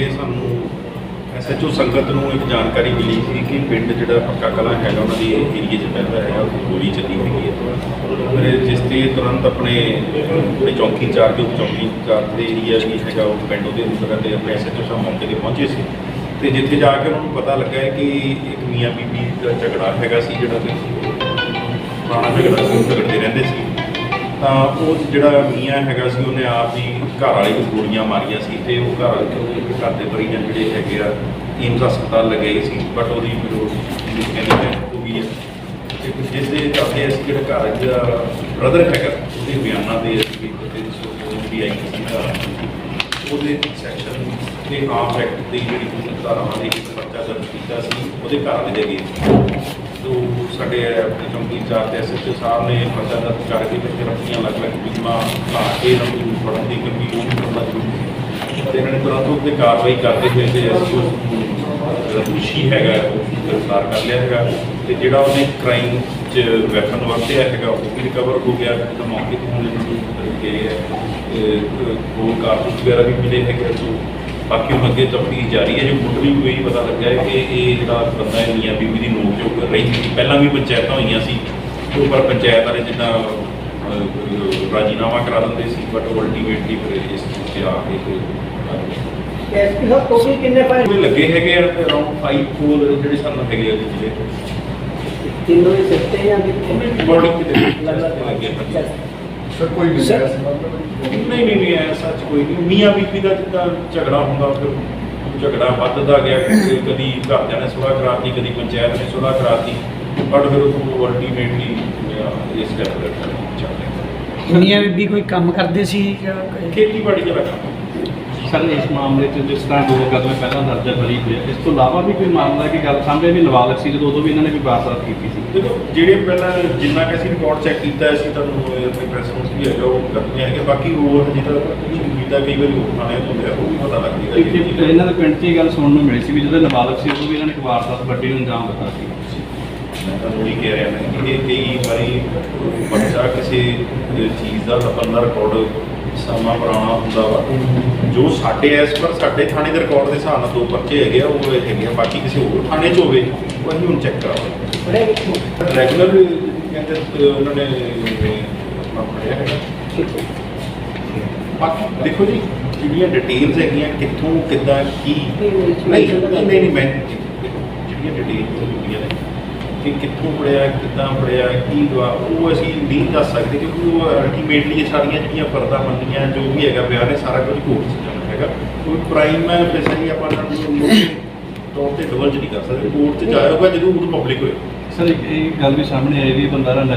ਇਹ ਸਾਨੂੰ ਐਸਐਚਓ ਸੰਗਤ ਨੂੰ ਇੱਕ ਜਾਣਕਾਰੀ ਮਿਲੀ ਸੀ ਕਿ ਪਿੰਡ ਜਿਹੜਾ ਪੱਕਾ ਕਲਾ ਹੈਗਾ, ਉਹਨਾਂ ਦੀ ਏਰੀਏ 'ਚ ਪੈਂਦਾ ਹੈਗਾ ਉਹ ਗੋਲੀ ਚੱਲੀ ਹੋਈ ਹੈ। ਮੇਰੇ ਜਿਸ ਤੇ ਤੁਰੰਤ ਆਪਣੇ ਆਪਣੇ ਚੌਂਕੀ ਇੰਚਾਰਜ ਜੋ ਚੌਕੀ ਚਾਰ ਦੇ ਏਰੀਆ ਵੀ ਹੈਗਾ, ਉਹ ਪਿੰਡ ਉਹਦੇ ਅੰਦਰ ਤੇ ਆਪਣੇ ਐਸਐਚਓ ਸਾਹਿਬ ਮੌਕੇ ਤੇ ਪਹੁੰਚੇ ਸੀ। ਤੇ ਜਿੱਥੇ ਜਾ ਕੇ ਉਹਨਾਂ ਨੂੰ ਪਤਾ ਲੱਗਾ ਕਿ ਇੱਕ ਮੀਆਂ ਬੀਬੀ ਦਾ ਝਗੜਾ ਹੈਗਾ ਸੀ, ਜਿਹੜਾ ਕਿ ਪੁਰਾਣਾ ਝਗੜਾ ਸੀ ਝਗੜਦੇ ਰਹਿੰਦੇ ਸੀ। ਤਾਂ ਉਹ ਜਿਹੜਾ ਮੀਆਂ ਹੈਗਾ ਸੀ, ਉਹਨੇ ਆਪ ਹੀ ਘਰ ਵਾਲੇ ਨੂੰ ਗੋਲੀਆਂ ਮਾਰੀਆਂ ਸੀ ਤੇ ਉਹ ਘਰ ਉਹਦੇ ਘਰ ਦੇ ਪਰਿਜਨ ਜਿਹੜੇ ਹੈਗੇ ਆ ਏਮਸ ਹਸਪਤਾਲ ਲਗਾਏ ਸੀ ਬਟ ਉਹਦੀ ਫਿਰ ਕਹਿੰਦੇ ਹੈ ਉਹ ਵੀ ਹੈ। ਤੇ ਫਿਰ ਜਿਸ ਦੇ ਚੱਲਦੇ ਅਸੀਂ ਜਿਹੜਾ ਘਰ ਦਾ ਬ੍ਰਦਰ ਹੈਗਾ, ਉਹਦੇ ਬਿਆਨਾਂ ਦੇ ਅਸੀਂ ਤੇ ਸੋ ਵੀ ਆਈ ਸੀ ਤਾਂ ਉਹਦੇ ਸੈਕਸ਼ਨ ਦੇ ਆਮ ਐਕਟ ਦੀ ਜਿਹੜੀ ਧਾਰਾਵਾਂ ਦੇ ਇੱਕ ਪਰਚਾ ਦਰਜ ਕੀਤਾ ਸੀ, ਉਹਦੇ ਘਰ ਦੇ ਗਏ ਜੋ ਸਾਡੇ ਆਪਣੇ ਚੌਂਕੀ ਇੰਚਾਰਜ ਐਸਐਚਓ ਸਾਹਿਬ ਨੇ ਪਰਚਾ ਦਰਜ ਕਰਕੇ ਤੇ ਰੱਖੀਆਂ ਅਲੱਗ-ਅਲੱਗ ਟੀਮਾਂ ਲਾ ਕੇ ਇਹਨਾਂ ਨੂੰ ਫੜਨ ਦੀ ਕਿਉਂਕਿ ਕਰਨਾ ਜ਼ਰੂਰੀ ਤੇ ਇਹਨਾਂ ਨੇ ਤੁਰੰਤ ਉੱਤੇ ਕਾਰਵਾਈ ਕਰਦੇ ਹੋਏ ਤੇ ਅਸੀਂ ਉਸ ਜਿਹੜਾ ਦੋਸ਼ੀ ਹੈਗਾ ਉਹ ਗ੍ਰਿਫਤਾਰ ਕਰ ਲਿਆ ਹੈਗਾ। ਤੇ ਜਿਹੜਾ ਉਹਨੇ ਕ੍ਰਾਈਮ 'ਚ ਵੈਪਨ ਵਰਤਿਆ ਹੈਗਾ, ਉਹ ਵੀ ਰਿਕਵਰ ਹੋ ਗਿਆ। ਤਾਂ ਮੌਕੇ ਤੋਂ ਹੁਣ ਨੂੰ ਗਏ ਹੈ ਤੇ ਹੋਰ ਕਾਰਤੂਸ ਵਗੈਰਾ ਵੀ ਮਿਲੇ ਹੈਗੇ ਸੋ ਬਾਕੀ ਹੁਣ ਅੱਗੇ ਤਫਤੀਸ਼ ਜਾਰੀ ਹੈ ਜੋ ਮੁੱਢਲੀ ਕੋਈ ਪਤਾ ਲੱਗਾ ਹੈ ਕਿ ਇਹ ਜਿਹੜਾ ਬੰਦਾ ਹੈ ਮੀਆਂ ਬੀਬੀ ਦੀ ਨੋਕ ਝੋਕ ਕਰ ਰਹੀ ਸੀ। ਪਹਿਲਾਂ ਵੀ ਪੰਚਾਇਤਾਂ ਹੋਈਆਂ ਸੀ ਉਹ ਪਰ ਪੰਚਾਇਤ ਵਾਲੇ ਜਿੱਦਾਂ ਰਾਜੀਨਾਮਾ ਕਰਾ ਦਿੰਦੇ ਸੀ ਬਟ ਅਲਟੀਮੇਟਲੀ ਫਿਰ ਇਸ ਚੀਜ਼ ਤੇ ਆ ਕੇ ਫਿਰ ਐਸਪੀ ਸਾਹਿਬ ਟੋਟਲ ਕਿੰਨੇ ਫਾਇਰ ਲੱਗੇ ਹੈਗੇ ਆ ਅਰਾਊਂਡ 5 ਕੋਲ ਜਿਹੜੇ ਸਾਨੂੰ ਹੈਗੇ ਆ ਜਿਹੜੇ ਤਿੰਨੋਂ ਹੀ ਸਿੱਟੇ ਜਾਂ ਕਿਤੇ ਬੋਰਡਿੰਗ ਕਿਤੇ ਲੱਗੇ ਹੈਗੇ। ਸਰ ਕੋਈ ਮਾਮਲੇ ਵਿੱਚ? ਨਹੀਂ ਨਹੀਂ ਨਹੀਂ ਐਸਾ ਸੱਚ ਕੋਈ ਨਹੀਂ। ਮੀਆਂ ਬੀਬੀ ਦਾ ਜਿੱਦਾਂ ਝਗੜਾ ਹੁੰਦਾ ਫਿਰ ਝਗੜਾ ਵੱਧਦਾ ਗਿਆ ਕਦੀ ਕਦੀ ਘਰਦਿਆਂ ਨੇ ਸੁਲਾਹ ਕਰਾਤੀ ਕਦੀ ਪੰਚਾਇਤ ਨੇ ਸੁਲਾਹ ਕਰਾਤੀ ਬਟ ਫਿਰ ਉਹ ਅਲਟੀਮੇਟਲੀ ਇਸ ਸਟੈਪ ਤੇ ਚੱਲਦੇ ਮੀਆਂ ਬੀਬੀ ਕੋਈ ਕੰਮ ਕਰਦੇ ਸੀ ਜਾਂ ਕੋਈ- ਖੇਤੀਬਾੜੀ ਦਾ ਕੰਮ ਸਰ ਇਸ ਮਾਮਲੇ 'ਚ ਜਿਸ ਤਰ੍ਹਾਂ ਦੋ ਕਦਮ ਪਹਿਲਾਂ ਦਰਜ ਹੋਈ ਹੋਈ ਹੈ ਇਸ ਤੋਂ ਇਲਾਵਾ ਵੀ ਕੋਈ ਮਾਮਲਾ ਕਿ ਗੱਲ ਸਾਹਮਣੇ ਵੀ ਨਾਬਾਲਗ ਸੀ ਜਦੋਂ ਉਦੋਂ ਵੀ ਇਹਨਾਂ ਨੇ ਵੀ ਵਾਰਦਾਤ ਕੀਤੀ ਸੀ? ਦੇਖੋ ਜਿਹੜੇ ਪਹਿਲਾਂ ਜਿੰਨਾ ਕਿ ਅਸੀਂ ਰਿਕਾਰਡ ਚੈੱਕ ਕੀਤਾ ਅਸੀਂ ਤੁਹਾਨੂੰ ਆਪਣੇ ਪ੍ਰੈਸ ਨੋਟਸ ਵੀ ਹੈਗਾ ਉਹ ਕਰਦੇ ਹੈਗੇ ਬਾਕੀ ਹੋਰ ਹਜੇ ਤੱਕ ਕੁਝ ਕੀਤਾ ਕਈ ਵਾਰੀ ਹੋਰ ਥਾਣੇ ਤੋਂ ਲਿਆ ਉਹ ਵੀ ਪਤਾ ਲੱਗ ਜੇਗਾ ਇਹਨਾਂ ਦੇ ਪਿੰਡ 'ਚ ਇਹ ਗੱਲ ਸੁਣਨ ਨੂੰ ਮਿਲੀ ਸੀ ਵੀ ਜਦੋਂ ਨਾਬਾਲਗ ਸੀ ਉਦੋਂ ਵੀ ਇਹਨਾਂ ਨੇ ਇੱਕ ਵਾਰਦਾਤ ਵੱਡੀ ਨੂੰ ਅੰਜਾਮ ਦਿੱਤਾ ਸੀ। ਮੈਂ ਤੁਹਾਨੂੰ ਉਹੀ ਕਹਿ ਰਿਹਾ ਮੈਂ ਕਿ ਇਹ ਕਈ ਵਾਰੀ ਬੱਚਾ ਕਿਸੇ ਚੀਜ਼ ਦਾ ਦਾ ਰਿਕਾਰਡ ਸਮਾਂ ਪੁਰਾਣਾ ਹੁੰਦਾ ਵਾ। ਜੋ ਸਾਡੇ ਇਸ ਪਰ ਸਾਡੇ ਥਾਣੇ ਦੇ ਰਿਕਾਰਡ ਦੇ ਹਿਸਾਬ ਨਾਲ ਦੋ ਪਰਚੇ ਹੈਗੇ ਆ ਉਹ ਇਹ ਹੈਗੇ ਆ। ਬਾਕੀ ਕਿਸੇ ਹੋਰ ਥਾਣੇ 'ਚ ਹੋਵੇ ਉਹ ਅਸੀਂ ਹੁਣ ਚੈੱਕ ਕਰਾਵਾਂਗੇ। ਰੈਗੂਲਰ ਕਹਿੰਦੇ ਉਹਨਾਂ ਨੇ ਆਪਣਾ ਪੜਿਆ ਹੈਗਾ। ਬਾਕੀ ਦੇਖੋ ਜੀ ਜਿਹੜੀਆਂ ਡਿਟੇਲਸ ਹੈਗੀਆਂ ਕਿੱਥੋਂ ਕਿੱਦਾਂ ਕੀ? ਨਹੀਂ ਨਹੀਂ ਮੈਂ ਜਿਹੜੀਆਂ ਡਿਟੇਲਸ ਹੁੰਦੀਆਂ ਨੇ ਕਿ ਕਿੱਥੋਂ ਪੜਿਆ ਕਿੱਦਾਂ ਪੜਿਆ ਕੀ ਵਾ ਉਹ ਅਸੀਂ ਨਹੀਂ ਦੱਸ ਸਕਦੇ ਕਿਉਂਕਿ ਉਹ ਅਲਟੀਮੇਟਲੀ ਸਾਰੀਆਂ ਜਿਹੜੀਆਂ ਪਰਦਾ ਮੰਨੀਆਂ ਜੋ ਵੀ ਹੈਗਾ ਬਿਆਨ ਹੈ ਸਾਰਾ ਕੁਝ ਕੋਰਟ 'ਚ ਜਾਣਾ ਹੈਗਾ। ਕੋਈ ਪ੍ਰਾਈਮ ਫੈਸਲੀ ਆਪਾਂ ਨਾਲ ਤੌਰ ਤੇ ਡਬਲ ਨਹੀਂ ਕਰ ਸਕਦੇ। ਕੋਰਟ 'ਚ ਜਾਏਗਾ ਜਦੋਂ ਉਹ ਪਬਲਿਕ ਹੋਏਗਾ ਸਰ ਇੱਕ ਇਹ ਗੱਲ ਵੀ ਸਾਹਮਣੇ ਆਈ ਵੀ ਇਹ ਬੰਦਾ ਦਾ ਨਸ਼ਾ